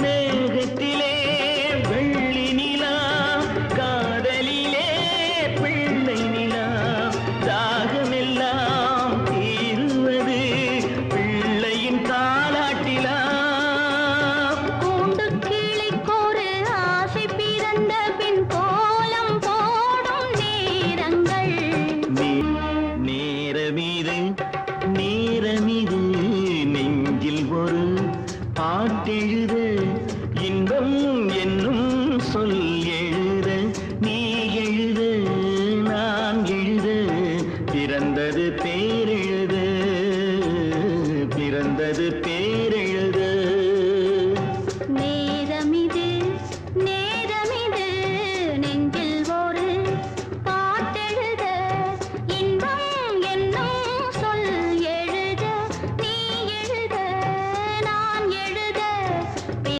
மேகத்திலே வெள்ளி நிலா காதலிலே பிள்ளை நிலா தாகமெல்லாம் தீருவது பிள்ளையின் தாலாட்டிலா கூண்டு கிளிக்கொரு ஆசை பிறந்த பின் கோலம் போடும் நேரங்கள். நீ- நேரமிது நேரமிது நெஞ்சில் ஒரு பாட்டெழுத பிறந்தது பேரெழுது பிறந்தது பே